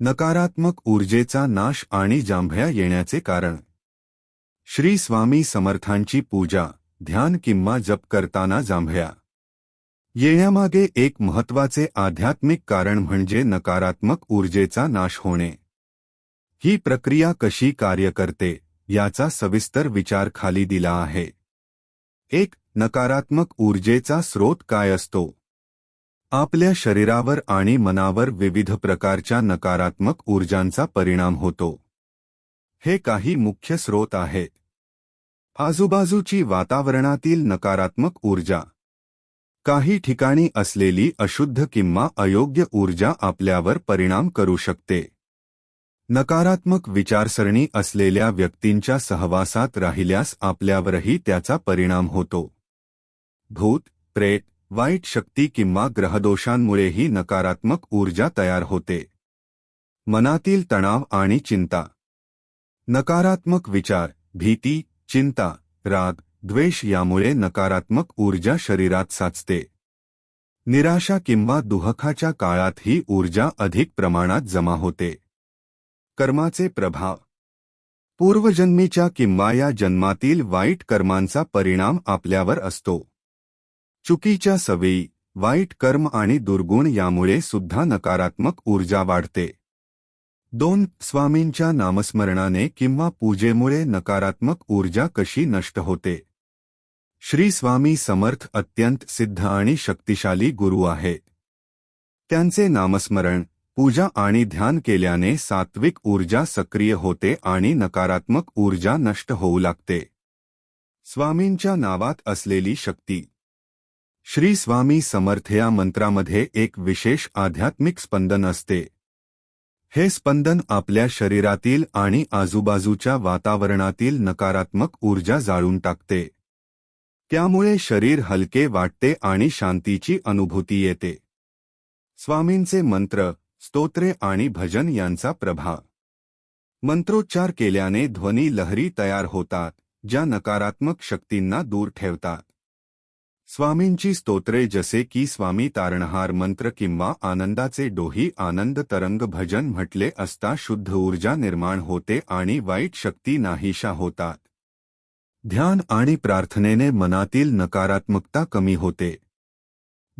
नकारात्मक ऊर्जेचा नाश आणि जांभया येण्याचे कारण. श्री स्वामी समर्थांची पूजा, ध्यान किंवा जप करताना जांभया येण्यामागे एक महत्वाचे आध्यात्मिक कारण म्हणजे नकारात्मक ऊर्जेचा नाश होणे. ही प्रक्रिया कशी कार्य करते, याचा सविस्तर विचार खाली दिला आहे. एक, नकारात्मक ऊर्जेचा स्रोत काय असतो? आपल्या शरीरावर आणि मनावर विविध प्रकारच्या नकारात्मक ऊर्जांचा परिणाम होतो. हे काही मुख्य स्रोत आहेत आजूबाजूची वातावरणातील नकारात्मक ऊर्जा. काही ठिकाणी असलेली अशुद्ध किंवा अयोग्य ऊर्जा आपल्यावर परिणाम करू शकते. नकारात्मक विचारसरणी असलेल्या व्यक्तींच्या सहवासात राहिल्यास आपल्यावरही त्याचा परिणाम होतो. भूत प्रेत वाईट शक्ती किंवा ग्रहदोषांमुळेही नकारात्मक ऊर्जा तयार होते. मनातील तणाव आणि चिंता. नकारात्मक विचार, भीती, चिंता, राग, द्वेष यामुळे नकारात्मक ऊर्जा शरीरात साचते. निराशा किंवा दुहखाच्या काळात ही ऊर्जा अधिक प्रमाणात जमा होते. कर्माचे प्रभाव. पूर्वजन्मीच्या किंवा या जन्मातील वाईट कर्मांचा परिणाम आपल्यावर असतो. चुकीच्या सवयी, वाईट कर्म आणि दुर्गुण यामुळे सुद्धा नकारात्मक ऊर्जा वाढते. दोन, स्वामींच्या नामस्मरणाने किंवा पूजेमुळे नकारात्मक ऊर्जा कशी नष्ट होते? श्री स्वामी समर्थ अत्यंत सिद्ध आणि शक्तिशाली गुरु आहेत त्यांचे नामस्मरण, पूजा आणि ध्यान केल्याने सात्विक ऊर्जा सक्रिय होते आणि नकारात्मक ऊर्जा नष्ट होऊ लागते. स्वामींच्या नावात असलेली शक्ती श्री स्वामी समर्थ या मंत्रामध्ये एक विशेष आध्यात्मिक स्पंदन असते. हे स्पंदन आपल्या शरीरातील आणि आजूबाजूच्या वातावरणातील नकारात्मक ऊर्जा जाळून टाकते. त्यामुळे शरीर हलके वाटते आणि शांतीची अनुभूती येते. स्वामींचे मंत्र स्तोत्रे आणि भजन यांचा प्रभाव. मंत्रोच्चार केल्याने ध्वनी लहरी तयार होतात ज्या नकारात्मक शक्तींना दूर ठेवतात. स्वामींची स्तोत्रे जसे की स्वामी तारणहार मंत्र किंवा आनंदाचे डोही आनंद तरंग भजन म्हटले असता शुद्ध ऊर्जा निर्माण होते आणि वाईट शक्ती नाहीशा होतात. ध्यान आणि प्रार्थनेने मनातील नकारात्मकता कमी होते.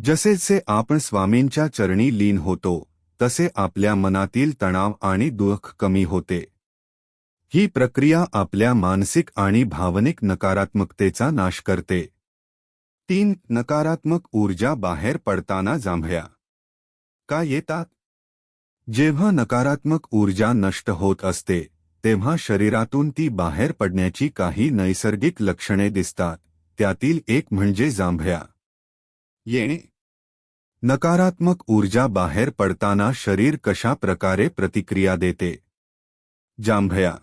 जसेचे आपण स्वामींच्या चरणी लीन होतो तसे आपल्या मनातील तणाव आणि दुःख कमी होते. ही प्रक्रिया आपल्या मानसिक आणि भावनिक नकारात्मकतेचा नाश करते. तीन नकारात्मक ऊर्जा बाहेर पडताना जांभया का येतात? जेव्हा नकारात्मक ऊर्जा नष्ट होत असते तेव्हा शरीरातून ती बाहेर पडण्याची काही नैसर्गिक लक्षणे दिसतात त्यातील एक म्हणजे जांभया येणे. नकारात्मक ऊर्जा बाहेर पडताना शरीर कशा प्रकारे प्रतिक्रिया देते? जांभया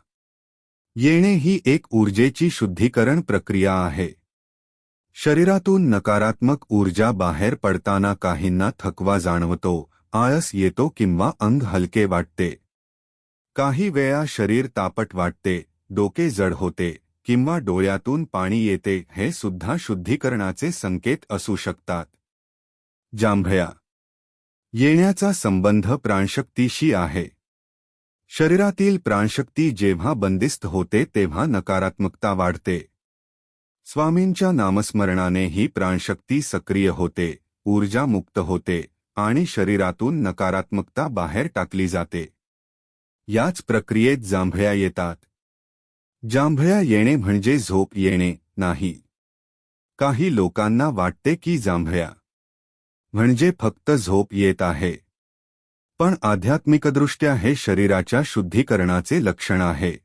येणे ही एक ऊर्जेची शुद्धीकरण प्रक्रिया आहे. शरीरातून नकारात्मक ऊर्जा बाहेर पडताना काहींना थकवा जाणवतो, आळस येतो किंवा अंग हलके वाटते. काही वेळा शरीर तापट वाटते, डोके जड होते, किंवा डोळ्यातून पाणी येते, हे सुद्धा शुद्धीकरणाचे संकेत असू शकतात. जांभया येण्याचा संबंध प्राणशक्तीशी आहे. शरीरातील प्राणशक्ती जेव्हा बंदिस्त होते तेव्हा नकारात्मकता वाढते. स्वामींच्या नामस्मरणाने ही प्राणशक्ती सक्रिय होते ऊर्जा मुक्त होते आणि शरीरातून नकारात्मकता बाहेर टाकली जाते. याच प्रक्रियेत जांभळ्या येतात. जांभळ्या येणे म्हणजे झोप येणे नाही. काही लोकांना वाटते की जांभळ्या म्हणजे फक्त झोप येत आहे. पण आध्यात्मिकदृष्ट्या हे शरीराच्या शुद्धीकरणाचे लक्षण आहे.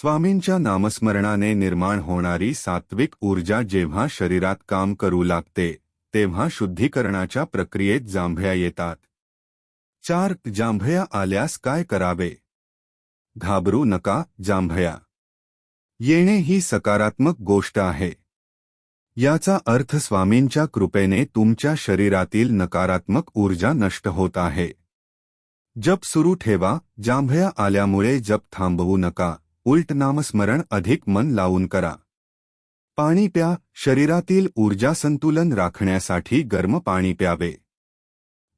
स्वामींच्या नामस्मरणाने निर्माण होणारी सात्विक ऊर्जा जेव्हा शरीरात काम करू लागते तेव्हा शुद्धीकरणाच्या प्रक्रियेत जांभया येतात. चार जांभया आल्यास काय करावे? घाबरू नका जांभया येणे ही सकारात्मक गोष्ट आहे. याचा अर्थ स्वामींच्या कृपेने तुमच्या शरीरातील नकारात्मक ऊर्जा नष्ट होत आहे. जप सुरू ठेवा जांभया आल्यामुळे जप थांबवू नका. उलट नामस्मरण अधिक मन लावून करा. पाणी प्या शरीरातील ऊर्जा संतुलन राखण्यासाठी गर्म पाणी प्यावे.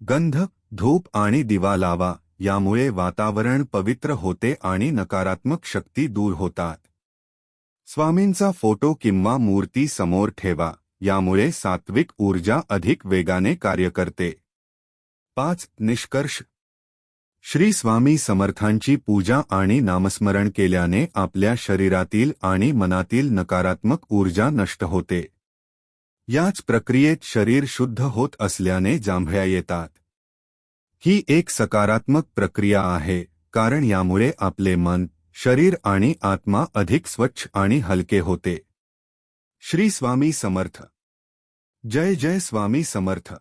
गंध धूप आणि दिवा लावा यामुळे वातावरण पवित्र होते आणि नकारात्मक शक्ती दूर होतात. स्वामींचा फोटो किंवा मूर्ती समोर ठेवा यामुळे सात्विक ऊर्जा अधिक वेगाने कार्य करते. पाच निष्कर्ष श्री स्वामी समर्थांची पूजा आणि नामस्मरण केल्याने आपल्या शरीरातील आणि मनातील नकारात्मक ऊर्जा नष्ट होते. याच प्रक्रियेत शरीर शुद्ध होत असल्याने जांभळ्या येतात. ही एक सकारात्मक प्रक्रिया आहे कारण यामुळे आपले मन शरीर आणि आत्मा अधिक स्वच्छ आणि हलके होते. श्री स्वामी समर्थ. जय जय स्वामी समर्थ.